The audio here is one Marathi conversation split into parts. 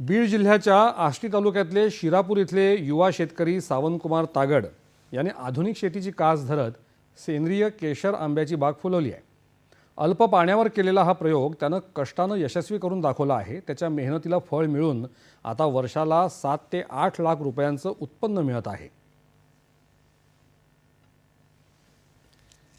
बीड जिल्ह्याच्या आष्टी तालुक्यातले शिरापूर इथले युवा शेतकरी सावंतकुमार तागड यांनी आधुनिक शेतीची कास धरत सेंद्रिय केशर आंब्याची बाग फुलवली आहे. अल्प पाण्यावर केलेला हा प्रयोग त्यानं कष्टानं यशस्वी करून दाखवला आहे. त्याच्या मेहनतीला फळ मिळून आता वर्षाला सात ते आठ लाख रुपयांचं उत्पन्न मिळत आहे.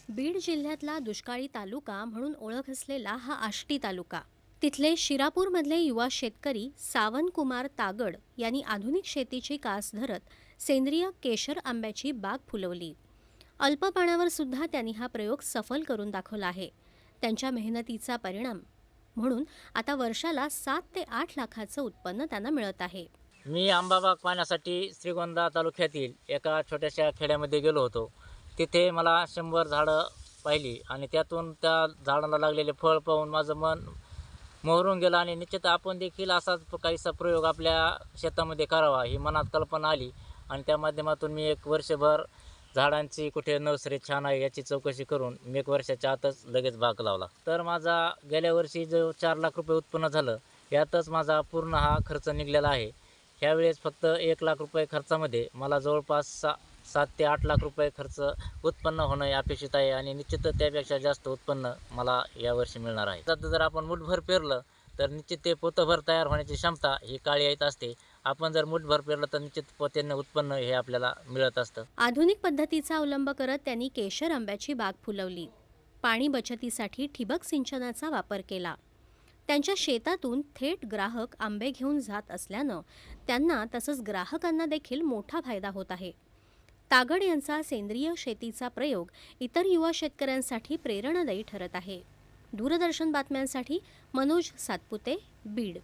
बीड जिल्ह्यातला दुष्काळी तालुका म्हणून ओळख असलेला हा आष्टी तालुका. तिथले शिरापूरमधले युवा शेतकरी सावनकुमार तागड यांनी आधुनिक शेतीची कास धरत सेंद्रिय केशर आंब्याची बाग फुलवली. अल्प पाण्यावर सुद्धा त्यांनी हा प्रयोग सफल करून दाखवला आहे. त्यांच्या मेहनतीचा परिणाम म्हणून आता वर्षाला सात ते आठ लाखाचं उत्पन्न त्यांना मिळत आहे. मी आंबाबाग पाहण्यासाठी श्रीगोंदा तालुक्यातील एका छोट्याशा खेड्यामध्ये गेलो होतो. तिथे मला शंभर झाडं पाहिली आणि त्यातून त्या झाडाला लागलेले फळ पाहून माझं मन मोहरून गेला आणि निश्चित आपण देखील असाच काहीसा प्रयोग आपल्या शेतामध्ये करावा ही मनात कल्पना आली. आणि त्या माध्यमातून मी एक वर्षभर झाडांची कुठे नर्सरी छान आहे याची चौकशी करून मी एक वर्षाच्या आतच लगेच भाग लावला. तर माझा गेल्या वर्षी जो चार लाख रुपये उत्पन्न झालं यातच माझा पूर्ण हा खर्च निघलेला आहे. ह्यावेळेस फक्त एक लाख रुपये खर्चामध्ये मला जवळपास सा सात ते आठ लाख रुपये खर्च उत्पन्न होणं हे अपेक्षित आहे आणि निश्चित त्यापेक्षा जास्त उत्पन्न मला यावर्षी मिळणार आहे. आता जर आपण मुठभर पेरलं तर निश्चित ते पोतभर तयार होण्याची क्षमता ही काळी येत असते. आपण जर मुठभर पेरलं तर निश्चित पोत्यानं उत्पन्न हे आपल्याला मिळत असतं. आधुनिक पद्धतीचा अवलंब करत त्यांनी केशर आंब्याची बाग फुलवली. पाणी बचतीसाठी ठिबक सिंचनाचा वापर केला. त्यांच्या शेतातून थेट ग्राहक आंबे घेऊन जात असल्यानं त्यांना तसंच ग्राहकांना देखील मोठा फायदा होत आहे. तागड यांचा सेंद्रिय शेतीचा प्रयोग इतर युवा शेतकऱ्यांसाठी प्रेरणादायी ठरत आहे. दूरदर्शन बातम्यांसाठी मनोज सातपुते बीड.